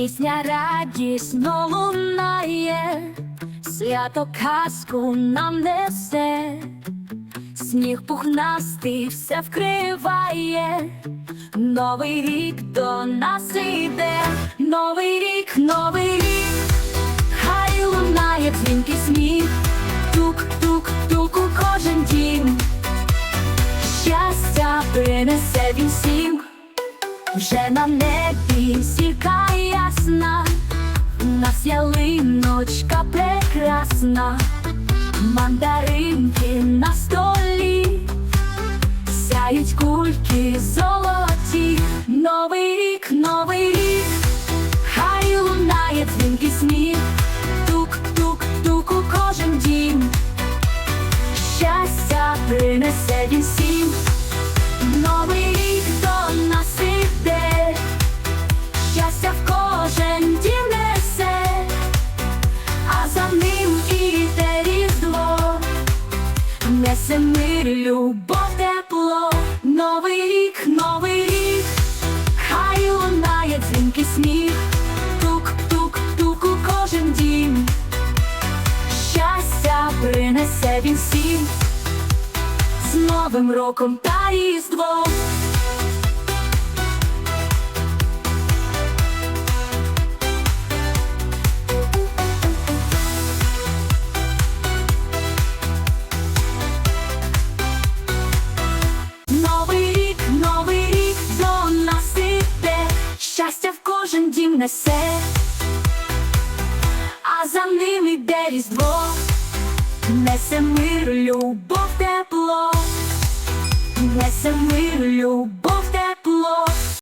Пісня радісно лунає, свято казку нам несе, сніг пухнастий все вкриває, новий рік до нас іде, новий рік, новий рік, хай лунає дзвінкий сміх, тук, тук, тук у кожен дім, щастя принесе він всім. Вже на небі зірка ялиночка прекрасна, мандаринки на столі, сяють кульки золоті, новий рік, новий рік, хай лунає дзвінкий сміх, тук, тук, тук у кожен дім, щастя принесе він всім. Новий рік любов, тепло, новий рік, новий рік, хай лунає дзвінкий сміх, тук, тук, тук у кожен дім, щастя принесе він всім. З Новим роком та різдвом кожен дім несе, а за ним іде різдво, несе мир, любов, тепло, несе мир, любов,